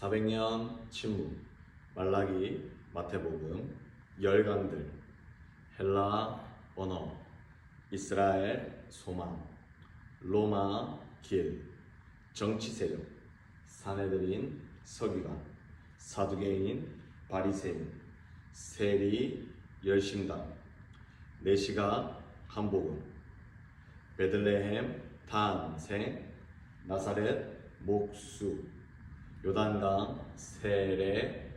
400년 침묵 말라기 마태복음 열강들 헬라 언어 이스라엘 소망 로마 길 정치 세력 사내들인 서기관 사두개인 바리새인 세리 열심당 내시가 한복음 베들레헴 탄생 나사렛 목수 요단강 세례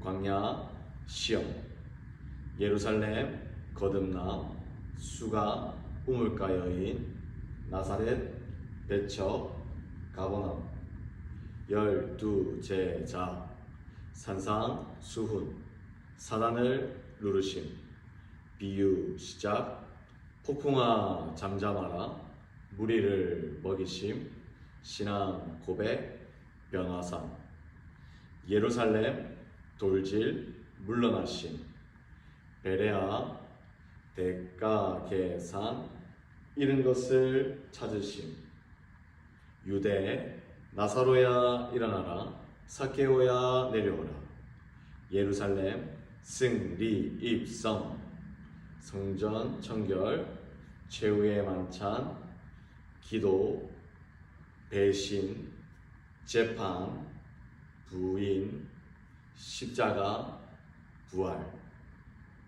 광야 시험 예루살렘 거듭남 수가 우물가 여인 나사렛 배척 가버나움 열두 제자 산상 수훈 사단을 누르심 비유 시작 폭풍아 잠잠하라 무리를 먹이심 신앙 고백 변화산 예루살렘 돌질 물러나심. 베레아 대가 계산 이런 것을 찾으심. 유대 나사로야 일어나라. 사케오야 내려오라. 예루살렘 승리 입성. 성전 청결. 최후의 만찬. 기도 배신 재판 부인 십자가 부활